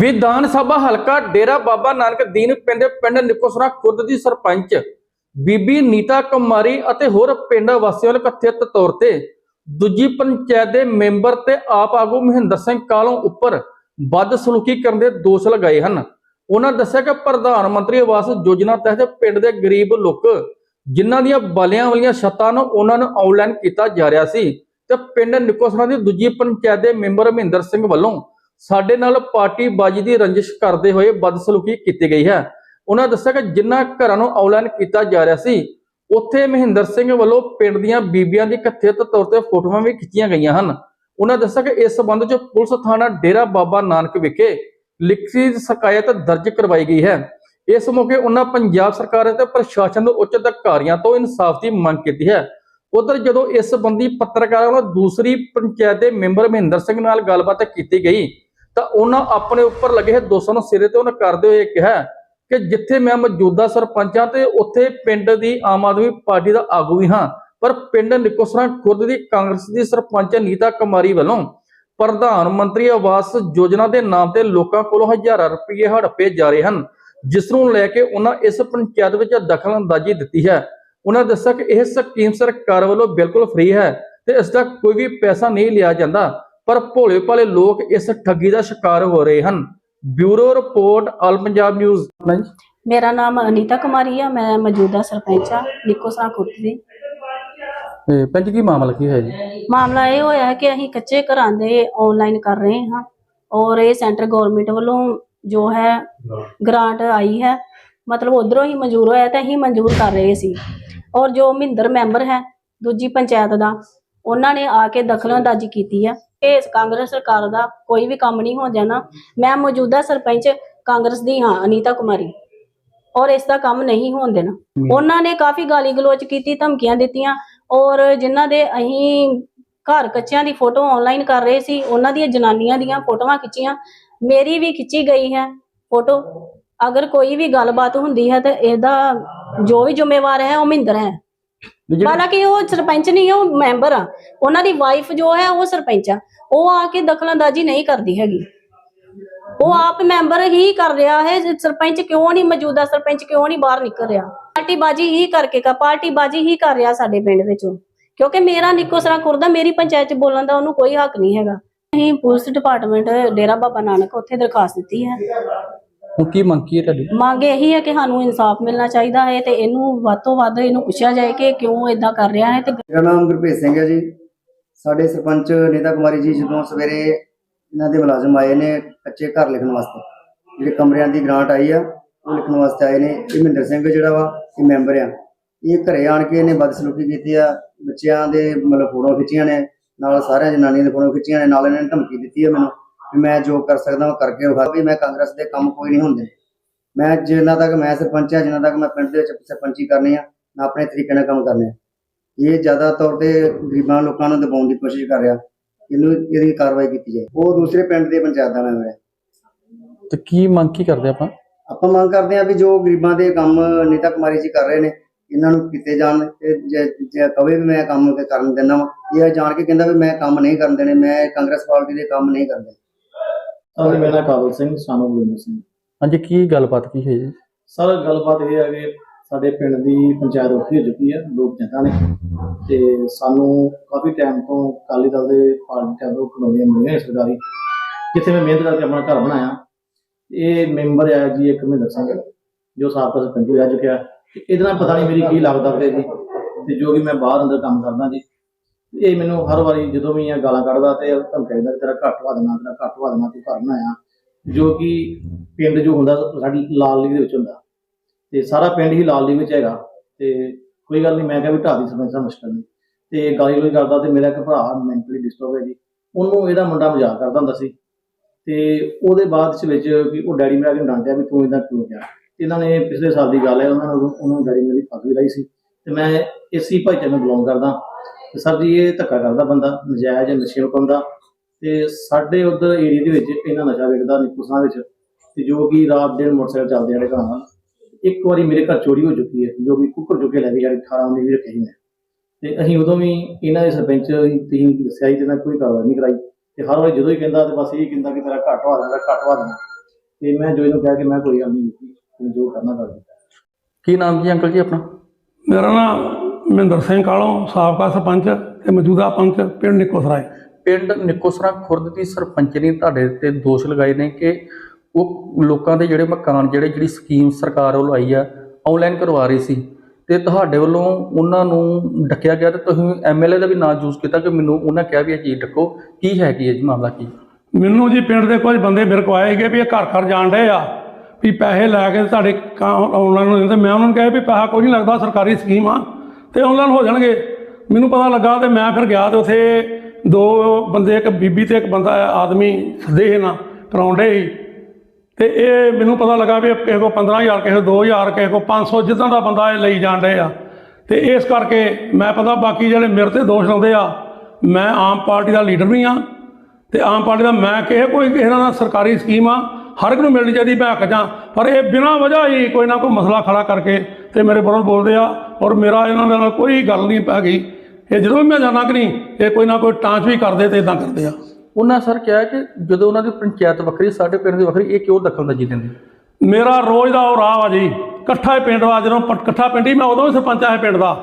ਵਿਧਾਨ ਸਭਾ ਹਲਕਾ ਡੇਰਾ ਬਾਬਾ ਨਾਨਕ ਦੀਨ ਪਿੰਡ ਪਿੰਡ ਨਿਕੋਸਰਾ ਖੁਰਦ ਦੀ ਸਰਪੰਚ, ਬੀਬੀ ਨੀਤਾ ਕੁਮਾਰੀ ਅਤੇ ਹੋਰ ਪਿੰਡ ਵਾਸੀਆਂ ਵੱਲੋਂ ਕਥਿਤ ਤੌਰ ਤੇ ਦੂਜੀ ਪੰਚਾਇਤ ਦੇ ਮੈਂਬਰ ਤੇ ਆਪ ਆਗੂ ਮਹਿੰਦਰ ਸਿੰਘ ਕਾਲੋਂ ਉੱਪਰ ਬਦਸਲੂਕੀ ਕਰਨ ਦੇ ਦੋਸ਼ ਲਗਾਏ ਹਨ। ਉਹਨਾਂ ਦੱਸਿਆ ਕਿ ਪ੍ਰਧਾਨ ਮੰਤਰੀ ਆਵਾਸ ਯੋਜਨਾ ਤਹਿਤ ਪਿੰਡ ਦੇ ਗਰੀਬ ਲੋਕ ਜਿਨ੍ਹਾਂ ਦੀਆਂ ਬਾਲਿਆਂ ਵਾਲੀਆਂ ਛੱਤਾਂ ਨੂੰ ਉਹਨਾਂ ਨੂੰ ਆਨਲਾਈਨ ਕੀਤਾ ਜਾ ਰਿਹਾ ਸੀ ਤੇ ਪਿੰਡ ਨਿਕੋਸਰਾ ਦੀ ਦੂਜੀ ਪੰਚਾਇਤ ਦੇ ਮੈਂਬਰ ਮਹਿੰਦਰ ਸਿੰਘ ਵੱਲੋਂ ਸਾਡੇ ਨਾਲ ਪਾਰਟੀ ਬਾਜੀ ਦੀ ਰੰਜਿਸ਼ ਕਰਦੇ ਹੋਏ ਬਦਸਲੂਕੀ ਕੀਤੀ ਗਈ ਹੈ। ਉਹਨਾਂ ਦੱਸਿਆ ਕਿ ਜਿਨ੍ਹਾਂ ਘਰਾਂ ਨੂੰ ਆਨਲਾਈਨ ਕੀਤਾ ਜਾ ਰਿਹਾ ਸੀ, ਉੱਥੇ ਮਹਿੰਦਰ ਸਿੰਘ ਵੱਲੋਂ ਪਿੰਡ ਦੀਆਂ ਬੀਬੀਆਂ ਦੀ ਕਥਿਤ ਤੌਰ ਤੇ ਫੋਟੋਆਂ ਵੀ ਖਿੱਚੀਆਂ ਗਈਆਂ ਹਨ। ਉਹਨਾਂ ਦੱਸਿਆ ਕਿ ਇਸ ਸਬੰਧ 'ਚ ਪੁਲਿਸ ਥਾਣਾ ਡੇਰਾ ਬਾਬਾ ਨਾਨਕ ਵਿਖੇ ਲਿਖਤੀ ਸ਼ਿਕਾਇਤ ਦਰਜ ਕਰਵਾਈ ਗਈ ਹੈ। ਇਸ ਮੌਕੇ ਉਹਨਾਂ ਪੰਜਾਬ ਸਰਕਾਰ ਅਤੇ ਪ੍ਰਸ਼ਾਸਨ ਦੇ ਉੱਚ ਅਧਿਕਾਰੀਆਂ ਤੋਂ ਇਨਸਾਫ ਦੀ ਮੰਗ ਕੀਤੀ ਹੈ। ਉਧਰ ਜਦੋਂ ਇਸ ਸੰਬੰਧੀ ਪੱਤਰਕਾਰਾਂ ਵੱਲੋਂ ਦੂਸਰੀ ਪੰਚਾਇਤ ਦੇ ਮੈਂਬਰ ਮਹਿੰਦਰ ਸਿੰਘ ਨਾਲ ਗੱਲਬਾਤ ਕੀਤੀ ਗਈ ਤਾਂ ਉਹਨਾਂ ਆਪਣੇ ਉੱਪਰ ਲੱਗੇ ਇਹ ਦੋਸ਼ਾਂ ਨੂੰ ਸਿਰੇ ਤੇ ਉਹਨਾਂ ਕਰਦੇ ਹੋਏ ਕਿਹਾ ਕਿ ਜਿੱਥੇ ਮੈਂ ਮੌਜੂਦਾ ਸਰਪੰਚ ਤੇ ਉੱਥੇ ਪਿੰਡ ਦੀ ਆਮ ਆਦਮੀ ਪਾਰਟੀ ਦਾ ਆਗੂ ਵੀ ਹਾਂ, ਪਰ ਪਿੰਡ ਨਿਕੋਸਰਾ ਖੁਰਦ ਦੀ ਕਾਂਗਰਸ ਦੀ ਸਰਪੰਚ ਨੀਤਾ ਕੁਮਾਰੀ ਵੱਲੋਂ ਪ੍ਰਧਾਨ ਮੰਤਰੀ ਆਵਾਸ ਯੋਜਨਾ ਦੇ ਨਾਮ ਤੇ ਲੋਕਾਂ ਕੋਲੋਂ ਹਜ਼ਾਰਾਂ ਰੁਪਏ ਹੜਪੇ ਜਾ ਰਹੇ ਹਨ, ਜਿਸ ਨੂੰ ਲੈ ਕੇ ਉਹਨਾਂ ਇਸ ਪੰਚਾਇਤ ਵਿੱਚ ਦਖਲ ਅੰਦਾਜ਼ੀ ਦਿੱਤੀ ਹੈ। ਉਹਨਾਂ ਦੱਸਿਆ ਕਿ ਇਹ ਸਕੀਮ ਸਰਕਾਰ ਵੱਲੋਂ ਬਿਲਕੁਲ ਫ੍ਰੀ ਹੈ ਤੇ ਇਸ ਦਾ ਕੋਈ ਵੀ ਪੈਸਾ ਨਹੀਂ ਲਿਆ ਜਾਂਦਾ। ਪਰ ਭੋਲੇ ਭਾਲੇ ਲੋਕ ਇਸ ਠੱਗੀ ਦਾ ਸ਼ਿਕਾਰ ਹੋ ਰਹੇ ਹਨ। Bureau report all Punjab news. ਮੇਰਾ ਨਾਮ ਅਨੀਤਾ ਕੁਮਾਰੀ ਆ ਮੈਂ ਮੌਜੂਦਾ ਸਰਪੰਚ ਆ ਨਿੱਕੋਸਰਾ ਖੁਰਦ ਦੀ। ਪੰਜ ਕੀ ਮਾਮਲਾ ਕੀ ਹੈ ਜੀ? ਮਾਮਲਾ ਇਹ ਹੋਇਆ ਹੈ ਕਿ ਅਸੀਂ ਕੱਚੇ ਘਰਾਂ ਦੇ ਆਨਲਾਈਨ ਕਰ ਰਹੇ ਹਾਂ ਔਰ ਇਹ ਸੈਂਟਰ ਗਵਰਨਮੈਂਟ ਵੱਲੋਂ ਜੋ ਹੈ ਗ੍ਰਾਂਟ ਆਈ ਹੈ ਮਤਲਬ ਉਧਰੋਂ ਹੀ ਮਨਜ਼ੂਰ ਹੋਇਆ ਤਾਂ ਅਸੀਂ ਮਨਜ਼ੂਰ ਕਰ ਰਹੇ ਸੀ। ਔਰ ਜੋ ਮਹਿੰਦਰ ਮੈਂਬਰ ਹੈ ਦੂਜੀ ਪੰਚਾਇਤ ਦਾ ਉਹਨਾਂ ਨੇ ਆ ਕੇ ਦਖਲਅੰਦਾਜ਼ੀ ਕੀਤੀ ਹੈ। ਇਹ ਕਾਂਗਰਸ ਸਰਕਾਰ ਦਾ ਕੋਈ ਵੀ ਕੰਮ ਨਹੀਂ ਹੋ ਜਾਣਾ। ਮੈਂ ਮੌਜੂਦਾ ਸਰਪੰਚ ਕਾਂਗਰਸ ਦੀ ਹਾਂ, ਅਨੀਤਾ ਕੁਮਾਰੀ। ਔਰ ਇਸ ਦਾ ਕੰਮ ਨਹੀਂ ਹੋਣ ਦੇਣਾ। ਉਹਨਾਂ ਨੇ ਕਾਫੀ ਗਾਲੀ ਗਲੋਚ ਕੀਤੀ, ਧਮਕੀਆਂ ਦਿੱਤੀਆਂ। ਔਰ ਜਿਨ੍ਹਾਂ ਦੇ ਅਸੀਂ ਘਰ ਕੱਚਿਆਂ ਦੀ ਫੋਟੋ ਆਨਲਾਈਨ ਕਰ ਰਹੇ ਸੀ, ਉਹਨਾਂ ਦੀਆਂ ਜਨਾਨੀਆਂ ਦੀਆਂ ਫੋਟੋਆਂ ਖਿੱਚੀਆਂ। ਮੇਰੀ ਵੀ ਖਿੱਚੀ ਗਈ ਹੈ ਫੋਟੋ। ਅਗਰ ਕੋਈ ਵੀ ਗੱਲਬਾਤ ਹੁੰਦੀ ਹੈ ਤਾਂ ਇਹਦਾ ਜੋ ਵੀ ਜ਼ਿੰਮੇਵਾਰ ਹੈ ਉਹ ਮਹਿੰਦਰ ਹੈ। ਹਾਲਾਂਕਿ ਉਹ ਸਰਪੰਚ ਨਹੀਂ, ਉਹ ਮੈਂਬਰ ਆ। ਉਹਨਾਂ ਦੀ ਵਾਈਫ ਜੋ ਹੈ, ਉਹ ਸਰਪੰਚ ਆ। ਉਹ ਆ ਕੇ ਦਖਲਅੰਦਾਜ਼ੀ ਨਹੀਂ ਕਰਦੀ ਹੈਗੀ। ਉਹ ਆਪ ਮੈਂਬਰ ਹੀ ਕਰ ਰਿਹਾ ਹੈ। ਸਰਪੰਚ ਕਿਉਂ ਨਹੀਂ ਮੌਜੂਦਾ? ਸਰਪੰਚ ਕਿਉਂ ਨਹੀਂ ਬਾਹਰ ਨਿਕਲ ਰਿਹਾ? ਪਾਰਟੀ ਬਾਜੀ ਹੀ ਕਰਕੇ ਕਾ ਪਾਰਟੀ ਬਾਜੀ ਹੀ ਕਰ ਰਿਹਾ ਸਾਡੇ ਪਿੰਡ ਵਿੱਚ ਕਿਉਂਕਿ ਮੇਰਾ ਨਿੱਕੋ ਸਰਾ ਖੁਰਦਾ ਮੇਰੀ ਪੰਚਾਇਤ ਚ ਬੋਲਣ ਦਾ ਉਹਨੂੰ ਕੋਈ ਹੱਕ ਨਹੀਂ ਹੈਗਾ। ਅਸੀਂ ਪੁਲਿਸ ਡਿਪਾਰਟਮੈਂਟ ਡੇਰਾ ਬਾਬਾ ਨਾਨਕ, ਉੱਥੇ ਦਰਖਾਸਤ ਦਿੱਤੀ ਹੈ। ਹੁਣ ਕੀ ਮੰਗ ਕੀ ਹੈ ਤੁਹਾਡੀ? ਮੰਗ ਇਹੀ ਹੈ ਕਿ ਸਾਨੂੰ ਇਨਸਾਫ ਮਿਲਣਾ ਚਾਹੀਦਾ ਹੈ ਤੇ ਇਹਨੂੰ ਵੱਧ ਤੋਂ ਵੱਧ ਇਹਨੂੰ ਪੁੱਛਿਆ ਜਾਏ ਕਿ ਕਿਉਂ ਇਦਾਂ ਕਰ ਰਿਹਾ ਹੈ ਤੇ ਮੇਰਾ ਨਾਮ ਗੁਰਭੇਜ ਸਿੰਘ ਹੈ ਜੀ। ਸਾਡੇ ਸਰਪੰਚ ਨੀਤਾ ਕੁਮਾਰੀ ਜੀ ਜਦੋਂ ਸਵੇਰੇ ਇਹਨਾਂ ਦੇ ਮੁਲਾਜ਼ਮ ਆਏ ਨੇ ਕੱਚੇ ਘਰ ਲਿਖਣ ਵਾਸਤੇ ਜਿਹੜੇ ਕਮਰਿਆਂ ਦੀ ਗ੍ਰਾਂਟ ਆਈ ਆ ਉਹ ਲਿਖਣ ਵਾਸਤੇ ਆਏ ਨੇ। ਇਹ ਮਹਿੰਦਰ ਸਿੰਘ ਜਿਹੜਾ ਵਾ ਇਹ ਮੈਂਬਰ ਆ। ਇਹ ਘਰੇ ਆਣ ਕੇ ਇਹਨੇ ਬਦਸਲੂਕੀ ਕੀਤੀ ਆ। ਬੱਚਿਆਂ ਦੇ ਮਤਲਬ ਫੋਟੋ ਖਿੱਚੀਆਂ ਨੇ ਨਾਲ ਸਾਰਿਆਂ ਜਨਾਨੀਆਂ ਦੇ ਫੋਟੋ ਖਿੱਚੀਆਂ ਨੇ ਨਾਲ ਇਹਨਾਂ ਨੇ ਧਮਕੀ ਦਿੱਤੀ ਹੈ ਮੈਨੂੰ। ਵੀ ਮੈਂ ਜੋ ਕਰ ਸਕਦਾ ਉਹ ਕਰਕੇ ਵਿਖਾ ਵੀ ਮੈਂ ਕਾਂਗਰਸ ਦੇ ਕੰਮ ਕੋਈ ਨਹੀਂ ਹੁੰਦੇ। ਮੈਂ ਜਿੰਨਾ ਤੱਕ ਮੈਂ ਸਰਪੰਚ ਆ ਜਿੰਨਾ ਤੱਕ ਮੈਂ ਪਿੰਡ ਦੇ ਵਿੱਚ ਸਰਪੰਚੀ ਕਰਨੀ ਆ ਮੈਂ ਆਪਣੇ ਤਰੀਕੇ ਨਾਲ ਕੰਮ ਕਰਨੇ ਆ। ਇਹ ਜ਼ਿਆਦਾ ਤੌਰ ਤੇ ਗਰੀਬਾਂ ਲੋਕਾਂ ਨੂੰ ਦਬਾਉਣ ਦੀ ਕੋਸ਼ਿਸ਼ ਕਰ ਰਿਹਾ। ਇਹਨੂੰ ਇਹਦੀ ਕਾਰਵਾਈ ਕੀਤੀ ਜਾਏ। ਉਹ ਦੂਸਰੇ ਪਿੰਡ ਦੇ ਪੰਚਾਇਤ ਦਾ ਮੈਂਬਰ ਹੈ ਤੇ ਕੀ ਮੰਗ ਕੀ ਕਰਦੇ ਆਪਾਂ? ਆਪਾਂ ਮੰਗ ਕਰਦੇ ਹਾਂ ਵੀ ਜੋ ਗਰੀਬਾਂ ਦੇ ਕੰਮ ਨੀਤਾ ਕੁਮਾਰੀ ਜੀ ਕਰ ਰਹੇ ਨੇ ਇਹਨਾਂ ਨੂੰ ਕੀਤੇ ਜਾਣ ਤੇ ਜੇ ਕਵੇ ਵੀ ਮੈਂ ਕੰਮ ਕਰਨ ਦੇਣਾ ਵਾ। ਇਹ ਜਾਣ ਕੇ ਕਹਿੰਦਾ ਵੀ ਮੈਂ ਕੰਮ ਨਹੀਂ ਕਰਨ ਦੇਣੇ ਮੈਂ ਕਾਂਗਰਸ ਪਾਰਟੀ ਦੇ ਕੰਮ ਨਹੀਂ ਕਰਦੇ। ਸਰ ਮੇਰਾ ਕਾਬਲ ਸਿੰਘ ਸਾਨੂੰ ਬਲਵਿੰਦਰ ਸਿੰਘ। ਹਾਂਜੀ ਕੀ ਗੱਲਬਾਤ ਕੀ ਹੈ ਜੀ ਸਰ ਗੱਲਬਾਤ ਇਹ ਹੈ ਕਿ ਸਾਡੇ ਪਿੰਡ ਦੀ ਪੰਚਾਇਤ ਉੱਠੀ ਹੋ ਚੁੱਕੀ ਹੈ ਲੋਕ ਜਨਤਾ ਨੇ। ਤੇ ਸਾਨੂੰ ਕਾਫੀ ਟਾਈਮ ਤੋਂ ਅਕਾਲੀ ਦਲ ਦੇ ਪਾਰਟੀ ਤੋਂ ਕਲੋਨੀਆਂ ਮਿਲੀਆਂ ਸਰਕਾਰੀ ਜਿੱਥੇ ਮੈਂ ਮਿਹਨਤ ਕਰਕੇ ਆਪਣਾ ਘਰ ਬਣਾਇਆ। ਇਹ ਮੈਂਬਰ ਹੈ ਜੀ ਇੱਕ ਮਹਿੰਦਰ ਸਿੰਘ ਜੋ ਸਾਬਕਾ ਸਰਪੰਚ ਰਹਿ ਚੁੱਕਿਆ। ਇਹਦੇ ਨਾਲ ਪਤਾ ਨਹੀਂ ਮੇਰੀ ਕੀ ਲੱਗਦਾ ਫਿਰ ਜੀ। ਤੇ ਜੋ ਕਿ ਮੈਂ ਬਾਹਰ ਅੰਦਰ ਕੰਮ ਕਰਦਾ ਜੀ ਇਹ ਮੈਨੂੰ ਹਰ ਵਾਰੀ ਜਦੋਂ ਵੀ ਇਹ ਗਾਲਾਂ ਕੱਢਦਾ ਤੇ ਧਮਕੀ ਦਿੰਦਾ ਤੇਰਾ ਘੱਟ ਵਧਣਾ ਤੇਰਾ ਘੱਟ ਵਧਣਾ ਤੂੰ ਘਰ ਬਣਾਇਆ ਜੋ ਕਿ ਪਿੰਡ ਜੋ ਹੁੰਦਾ, ਸਾਡੀ ਲਾਲ ਲੀਗ ਦੇ ਵਿੱਚ ਹੁੰਦਾ। ਤੇ ਸਾਰਾ ਪਿੰਡ ਹੀ ਲਾਲ ਲੀਗ ਵਿੱਚ ਹੈਗਾ। ਤੇ ਕੋਈ ਗੱਲ ਨਹੀਂ, ਮੈਂ ਕਿਹਾ ਵੀ ਢਾਹ ਦੀ ਸਰਪੰਚ ਦਾ ਮੁਸ਼ਕਲ ਨਹੀਂ। ਤੇ ਗਾਲੀ ਗਲੋਚ ਕਰਦਾ ਤੇ ਮੇਰਾ ਇੱਕ ਭਰਾ ਮੈਂਟਲੀ ਡਿਸਟਰਬ ਹੈ ਜੀ। ਉਹਨੂੰ ਇਹਦਾ ਮੁੰਡਾ ਮਜ਼ਾਕ ਕਰਦਾ ਹੁੰਦਾ ਸੀ। ਤੇ ਉਹਦੇ ਬਾਅਦ ਚ ਵਿੱਚ ਵੀ ਉਹ ਡੈਡੀ ਮੇਰਾ ਕਿ ਡਾਂਟਿਆ ਵੀ ਤੂੰ ਇਹਦਾ ਕਿਉਂ ਗਿਆ ਇਹਨਾਂ ਨੇ ਪਿਛਲੇ ਸਾਲ ਦੀ ਗੱਲ ਹੈ, ਉਹਨਾਂ ਨੂੰ, ਉਹਨੂੰ ਡੈਡੀ ਮੇਰੀ ਪੱਗ ਵੀ ਲਾਈ ਸੀ। ਤੇ ਮੈਂ ਇਸੀ ਭਾਈਚਾਰੇ ਨੂੰ ਬਿਲੋਂਗ ਕਰਦਾ। ਤੇ ਸਰ ਜੀ ਇਹ ਧੱਕਾ ਕਰਦਾ ਬੰਦਾ ਨਜਾਇਜ਼ ਨਸ਼ੇ ਪਾਉਂਦਾ ਤੇ ਸਾਡੇ ਉਧਰ ਏਰੀਆ ਦੇ ਵਿੱਚ ਇਹਨਾਂ ਨਸ਼ਾ ਵੇਚਦਾ ਨਿਕੁਸਾਂ ਵਿੱਚ ਤੇ ਜੋ ਕਿ ਰਾਤ ਦਿਨ ਮੋਟਰਸਾਈਕਲ ਚੱਲਦੇ ਜਿਹੜੇ ਘਰਾਂ ਨਾਲ। ਇੱਕ ਵਾਰੀ ਮੇਰੇ ਘਰ ਚੋਰੀ ਹੋ ਚੁੱਕੀ ਹੈ ਜੋ ਕਿ ਕੁੱਕਰ ਚੁੱਕ ਕੇ ਲੈ ਗਏ ਜਿਹੜੇ 18 19 ਵੀ ਰੱਖੇ ਮੈਂ। ਤੇ ਅਸੀਂ ਉਦੋਂ ਵੀ ਇਹਨਾਂ ਦੇ ਸਰਪੰਚ ਤੁਸੀਂ ਦੱਸਿਆ ਸੀ ਤੇ ਮੈਂ ਕੋਈ ਕਾਰਵਾਈ ਨਹੀਂ ਕਰਾਈ। ਤੇ ਹਰ ਵਾਰੀ ਜਦੋਂ ਹੀ ਕਹਿੰਦਾ ਤੇ ਬਸ ਇਹ ਕਹਿੰਦਾ ਕਿ ਤੇਰਾ ਘੱਟ ਵਾ ਦੇਣਾ ਘੱਟ ਵਾ ਦੇਣਾ ਤੇ ਮੈਂ ਜੋ ਇਹਨੂੰ ਕਿਹਾ ਕਿ ਮੈਂ ਕੋਈ ਗੱਲ ਨਹੀਂ ਕੀਤੀ ਜੋ ਕਰਨਾ ਕਰ ਦਿੱਤਾ। ਕੀ ਨਾਮ ਜੀ ਅੰਕਲ ਜੀ ਆਪਣਾ? ਮੇਰਾ ਨਾਮ ਮਹਿੰਦਰ ਸਿੰਘ ਕਾਲੋਂ ਸਾਬਕਾ ਸਰਪੰਚ ਤੇ ਮੌਜੂਦਾ ਪੰਚ ਪਿੰਡ ਨਿੱਕੋ ਸਰਾਏ ਪਿੰਡ ਨਿਕੋਸਰਾ ਖੁਰਦ ਦੀ ਸਰਪੰਚ ਨੇ ਤੁਹਾਡੇ ਤੇ ਦੋਸ਼ ਲਗਾਏ ਨੇ ਕਿ ਉਹ ਲੋਕਾਂ ਦੇ ਜਿਹੜੇ ਮਕਾਨ ਜਿਹੜੇ ਜਿਹੜੀ ਸਕੀਮ ਸਰਕਾਰ ਵੱਲੋਂ ਆਈ ਆ ਆਨਲਾਈਨ ਕਰਵਾ ਰਹੀ ਸੀ ਤੇ ਤੁਹਾਡੇ ਵੱਲੋਂ ਉਹਨਾਂ ਨੂੰ ਡੱਕਿਆ ਗਿਆ ਤੇ ਤੁਸੀਂ ਐਮਐਲਏ ਦਾ ਵੀ ਨਾਂ ਯੂਜ਼ ਕੀਤਾ ਕਿ ਮੈਨੂੰ ਉਹਨਾਂ ਕਿਹਾ ਵੀ ਇਹ ਚੀਜ਼ ਡੱਕੋ। ਕੀ ਹੈ ਕੀ ਹੈ ਜੀ ਮਾਮਲਾ ਕੀ? ਮੈਨੂੰ ਜੀ ਪਿੰਡ ਦੇ ਕੁਝ ਬੰਦੇ ਮੇਰੇ ਕੋਲ ਆਏ ਸੀਗੇ ਵੀ ਇਹ ਘਰ ਘਰ ਜਾਣ ਡਏ ਆ ਵੀ ਪੈਸੇ ਲੈ ਕੇ ਤੁਹਾਡੇ ਆਨਲਾਈਨ ਤੇ ਮੈਂ ਉਹਨਾਂ ਨੂੰ ਕਿਹਾ ਵੀ ਪੈਸਾ ਕੋਈ ਨਹੀਂ ਲੱਗਦਾ ਸਰਕਾਰੀ ਸਕੀਮ ਆ। ਤੇ ਆਨਲਾਈਨ ਹੋ ਜਾਣਗੇ। ਮੈਨੂੰ ਪਤਾ ਲੱਗਾ ਤੇ ਮੈਂ ਫਿਰ ਗਿਆ ਤੇ ਉੱਥੇ ਦੋ ਬੰਦੇ, ਇੱਕ ਬੀਬੀ ਤੇ ਇੱਕ ਬੰਦਾ, ਆਦਮੀ ਸਦੇ ਨਾ, ਕਰਾਉਂਦੇ ਸੀ। ਤੇ ਇਹ ਮੈਨੂੰ ਪਤਾ ਲੱਗਾ ਵੀ ਕਿਸੇ ਕੋ 15000 ਕਿਸੇ ਕੋ 2000 ਕਿਸੇ ਕੋ 500 ਜਿੱਦਾਂ ਦਾ ਬੰਦਾ ਇਹ ਲਈ ਜਾਣ ਡਏ ਆ। ਤੇ ਇਸ ਕਰਕੇ ਮੈਂ ਪਤਾ ਬਾਕੀ ਜਿਹੜੇ ਮੇਰੇ ਤੇ ਦੋਸ਼ ਲਾਉਂਦੇ ਆ, ਮੈਂ ਆਮ ਪਾਰਟੀ ਦਾ ਲੀਡਰ ਵੀ ਆ। ਤੇ ਆਮ ਪਾਰਟੀ ਦਾ ਮੈਂ ਕਿਸੇ ਕੋਈ ਕਿਸੇ ਨਾਲ ਸਰਕਾਰੀ ਸਕੀਮ ਆ, ਹਰ ਇੱਕ ਨੂੰ ਮਿਲਣੀ ਚਾਹੀਦੀ, ਮੈਂ ਹੱਕ ਜਾਂ ਪਰ ਇਹ ਬਿਨਾਂ ਵਜ੍ਹਾ ਹੀ ਕੋਈ ਨਾ ਕੋਈ ਮਸਲਾ ਖੜਾ ਕਰਕੇ ਤੇ ਮੇਰੇ ਵਿਰੁੱਧ ਬੋਲਦੇ ਆ ਔਰ ਮੇਰਾ ਇਹਨਾਂ ਦੇ ਨਾਲ ਕੋਈ ਗੱਲ ਨਹੀਂ ਪੈ ਗਈ। ਇਹ ਜਦੋਂ ਵੀ ਮੈਂ ਜਾਣਾ ਕਿ ਨਹੀਂ ਇਹ ਕੋਈ ਨਾ ਕੋਈ ਟਾਂਚ ਵੀ ਕਰਦੇ ਤੇ ਇਦਾਂ ਕਰਦੇ ਆ। ਉਹਨਾਂ ਸਰ ਕਿਹਾ ਕਿ ਜਦੋਂ ਉਹਨਾਂ ਦੀ ਪੰਚਾਇਤ ਵੱਖਰੀ ਸਾਡੇ ਪਿੰਡ ਦੀ ਵੱਖਰੀ ਇਹ ਕਿਉਂ ਦਖਲਅੰਦਾਜ਼ੀ ਦਿੰਦੇ? ਮੇਰਾ ਰੋਜ਼ ਦਾ ਉਹ ਰਾਹ ਵਾ ਜੀ ਇਕੱਠਾ ਹੀ ਪਿੰਡ ਵਾ ਜਦੋਂ ਇਕੱਠਾ ਪਿੰਡ ਹੀ ਮੈਂ ਉਦੋਂ ਵੀ ਸਰਪੰਚ ਆ ਪਿੰਡ ਦਾ।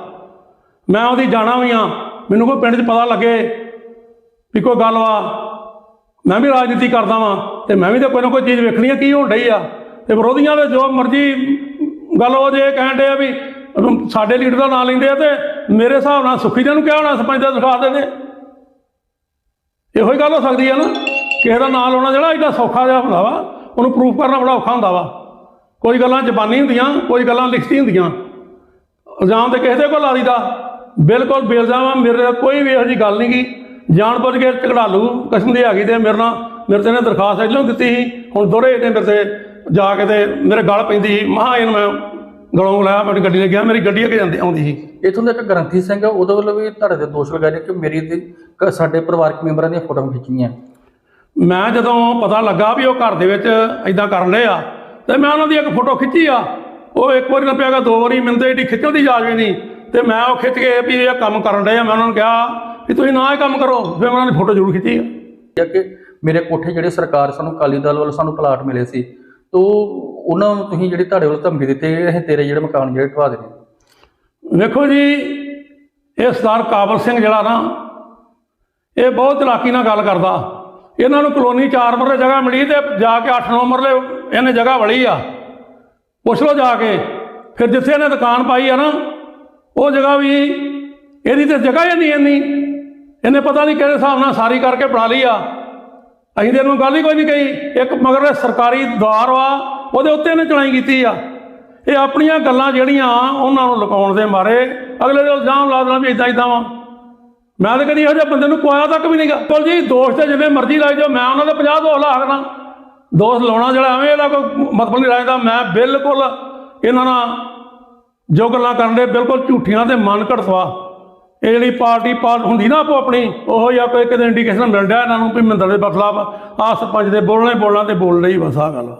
ਮੈਂ ਉਹਦੀ ਜਾਣਾ ਵੀ ਆ ਮੈਨੂੰ ਕੋਈ ਪਿੰਡ 'ਚ ਪਤਾ ਲੱਗੇ ਵੀ ਕੋਈ ਗੱਲ ਵਾ। ਮੈਂ ਵੀ ਰਾਜਨੀਤੀ ਕਰਦਾ ਵਾਂ ਤੇ ਮੈਂ ਵੀ ਤਾਂ ਕੋਈ ਨਾ ਕੋਈ ਚੀਜ਼ ਵੇਖਣੀ ਆ ਕੀ ਹੋਣ ਡਈ ਆ। ਤੇ ਵਿਰੋਧੀਆਂ ਦੇ ਜੋ ਮਰਜ਼ੀ ਗੱਲ ਉਹ ਜੇ ਕਹਿਣ ਡੇ ਆ ਵੀ ਸਾਡੇ ਲੀਡਰ ਦਾ ਨਾਂ ਲੈਂਦੇ ਆ ਤੇ ਮੇਰੇ ਹਿਸਾਬ ਨਾਲ ਸੁਖੀ ਜੀ ਨੂੰ ਕਿਹਾ ਹੋਣਾ, ਸਰਪੰਚ ਦਾ ਦਿਖਾ ਦਿੰਦੇ ਇਹੋ ਹੀ ਗੱਲ ਹੋ ਸਕਦੀ ਹੈ ਨਾ। ਕਿਸੇ ਦਾ ਨਾਂ ਲਾਉਣਾ ਜਿਹੜਾ ਐਡਾ ਸੌਖਾ ਜਿਹਾ ਹੁੰਦਾ ਵਾ, ਉਹਨੂੰ ਪ੍ਰੂਫ ਕਰਨਾ ਬੜਾ ਔਖਾ ਹੁੰਦਾ ਵਾ। ਕੋਈ ਗੱਲਾਂ ਜ਼ਬਾਨੀ ਹੁੰਦੀਆਂ, ਕੋਈ ਗੱਲਾਂ ਲਿਖਤੀ ਹੁੰਦੀਆਂ। ਇਲਜ਼ਾਮ ਤੇ ਕਿਸੇ ਦੇ ਕੋਲ ਲਾ ਦੀਦਾ ਬਿਲਕੁਲ ਬੇਲਜ਼ਾਮ ਆ, ਮੇਰੇ ਕੋਈ ਵੀ ਇਹੋ ਜਿਹੀ ਗੱਲ ਨਹੀਂ ਗੀ। ਜਾਣ ਬੁੱਝ ਕੇ ਝਗੜਾਲੂ ਕਿਸਮ ਦੀ ਹੈਗੀ ਤੇ ਮੇਰੇ ਨਾਲ, ਮੇਰੇ ਤੇ ਨੇ ਦਰਖਾਸਤ ਇਲੋਂ ਦਿੱਤੀ ਸੀ। ਹੁਣ ਦੋਰੇ ਇਹਨੇ ਮੇਰੇ ਤੇ ਜਾ ਕੇ ਤੇ ਮੇਰੇ ਗਲ ਪੈਂਦੀ ਸੀ। ਮਹਾ ਇਹਨੂੰ ਮੈਂ ਗਲੋਂ ਲਾਇਆ ਮੇਰੀ ਗੱਡੀ ਲੈ ਗਿਆ ਮੇਰੀ ਗੱਡੀ ਅੱਗੇ ਜਾਂਦੀ ਆਉਂਦੀ ਸੀ। ਇਥੋਂ ਦਾ ਇੱਕ ਗ੍ਰੰਥੀ ਸਿੰਘ ਆ ਉਹਦੇ ਵੱਲੋਂ ਵੀ ਤੁਹਾਡੇ ਤੇ ਦੋਸ਼ ਲਗਾਏ ਨੇ ਕਿ ਮੇਰੀ ਤੇ ਕ- ਸਾਡੇ ਪਰਿਵਾਰਕ ਮੈਂਬਰਾਂ ਦੀਆਂ ਫੋਟੋਆਂ ਖਿੱਚੀਆਂ। ਮੈਂ ਜਦੋਂ ਪਤਾ ਲੱਗਾ ਵੀ ਉਹ ਘਰ ਦੇ ਵਿੱਚ ਇਦਾਂ ਕਰਨ ਰਹੇ ਆ ਤੇ ਮੈਂ ਉਹਨਾਂ ਦੀ ਇੱਕ ਫੋਟੋ ਖਿੱਚੀ ਆ। ਉਹ ਇੱਕ ਵਾਰੀ ਨਾ ਪਿਆਗਾ ਦੋ ਵਾਰੀ ਮੈਨੂੰ ਤੇ ਏਡੀ ਖਿੱਚਣ ਦੀ ਇਜਾਜ਼ਤ ਵੀ ਨਹੀਂ। ਤੇ ਮੈਂ ਉਹ ਖਿੱਚ ਕੇ ਵੀ ਇਹ ਕੰਮ ਕਰਨ ਰਹੇ ਆ। ਮੈਂ ਉਹਨਾਂ ਨੂੰ ਕਿਹਾ ਵੀ ਤੁਸੀਂ ਨਾ ਇਹ ਕੰਮ ਕਰੋ ਫਿਰ ਉਹਨਾਂ ਦੀ ਫੋਟੋ ਜ਼ਰੂਰ ਖਿੱਚੀ ਆ। ਜਾਂ ਕਿ ਮੇਰੇ ਕੋਠੇ ਜਿਹੜੇ ਸਰਕਾਰ ਸਾਨੂੰ ਅਕਾਲੀ ਦਲ ਵੱਲੋਂ ਸਾਨੂੰ ਪਲਾਟ ਮਿਲੇ ਸੀ ਤੋ ਉਹਨਾਂ ਨੂੰ ਤੁਸੀਂ ਜਿਹੜੀ ਤੁਹਾਡੇ ਵੱਲੋਂ ਧਮਕੀ ਦਿੱਤੀ ਅਸੀਂ ਤੇਰੇ ਜਿਹੜੇ ਮਕਾਨ ਜਿਹੜੇ ਢਵਾ ਦੇਣੇ। ਵੇਖੋ ਜੀ, ਇਹ ਸਰਦਾਰ ਕਾਬਲ ਸਿੰਘ ਜਿਹੜਾ ਨਾ, ਇਹ ਬਹੁਤ ਚਲਾਕੀ ਨਾਲ ਗੱਲ ਕਰਦਾ। ਇਹਨਾਂ ਨੂੰ ਕਲੋਨੀ 4 ਮਰਲੇ ਜਗ੍ਹਾ ਮਿਲੀ ਤੇ ਜਾ ਕੇ 8-9 ਮਰਲੇ ਇਹਨੇ ਜਗ੍ਹਾ ਵਲੀ ਆ। ਪੁੱਛ ਲਓ ਜਾ ਕੇ, ਫਿਰ ਜਿੱਥੇ ਇਹਨੇ ਦੁਕਾਨ ਪਾਈ ਆ ਨਾ, ਉਹ ਜਗ੍ਹਾ ਵੀ ਇਹਦੀ ਤੇ ਜਗ੍ਹਾ ਹੀ ਨਹੀਂ ਇੰਨੀ। ਇਹਨੇ ਪਤਾ ਨਹੀਂ ਕਿਹੜੇ ਹਿਸਾਬ ਨਾਲ ਸਾਰੀ ਕਰਕੇ ਬਣਾ ਲਈ ਆ। ਅਸੀਂ ਤੇ ਇਹਨੂੰ ਗੱਲ ਹੀ ਕੋਈ ਨਹੀਂ ਕਹੀ। ਇੱਕ ਮਗਰ ਸਰਕਾਰੀ ਦਵਾਰ ਵਾ, ਉਹਦੇ ਉੱਤੇ ਇਹਨੇ ਚੜਾਈ ਕੀਤੀ ਆ। ਇਹ ਆਪਣੀਆਂ ਗੱਲਾਂ ਜਿਹੜੀਆਂ ਉਹਨਾਂ ਨੂੰ ਲੁਕਾਉਣ ਦੇ ਮਾਰੇ, ਅਗਲੇ ਦੇ ਇਲਜ਼ਾਮ ਲਾ ਦੇਣਾ ਵੀ ਇਦਾਂ ਇਦਾਂ ਵਾ। ਮੈਂ ਤਾਂ ਕਦੀ ਇਹੋ ਜਿਹੇ ਬੰਦੇ ਨੂੰ ਕੋਇਆ ਤੱਕ ਵੀ ਨਹੀਂਗਾ ਕੋਲ ਜੀ, ਦੋਸ਼ ਤੇ ਜਿਵੇਂ ਮਰਜ਼ੀ ਲਾਈ ਜਾਓ, ਮੈਂ ਉਹਨਾਂ ਦੇ 50 ਦੋਸਤ ਲਾ ਸਕਦਾ। ਦੋਸ਼ ਲਾਉਣਾ ਜਿਹੜਾ ਐਵੇਂ ਇਹਦਾ ਕੋਈ ਮਤਲਬ ਨਹੀਂ ਰਹਿੰਦਾ ਮੈਂ ਬਿਲਕੁਲ ਇਹਨਾਂ ਨਾਲ ਜੋ ਗੱਲਾਂ ਕਰਨ ਦੇ ਬਿਲਕੁਲ ਝੂਠੀਆਂ ਤੇ ਮਨ ਘੜਤਵਾ ਇਹ ਜਿਹੜੀ ਪਾਰਟੀ ਪਾਰ ਹੁੰਦੀ ਨਾ ਆਪੋ ਆਪਣੀ, ਉਹੋ ਜਿਹਾ ਕੋਈ ਕਿਤੇ ਇੰਡੀਕੇਸ਼ਨ ਮਿਲ ਰਿਹਾ ਇਹਨਾਂ ਨੂੰ ਵੀ ਮਹਿੰਦਰ ਦੇ ਬਖਲਾਫ ਆ। ਸਰਪੰਚ ਦੇ ਬੋਲਣੇ ਬੋਲਣਾ ਤੇ ਬੋਲ ਰਹੀ ਬਸ ਆਹ ਗੱਲ।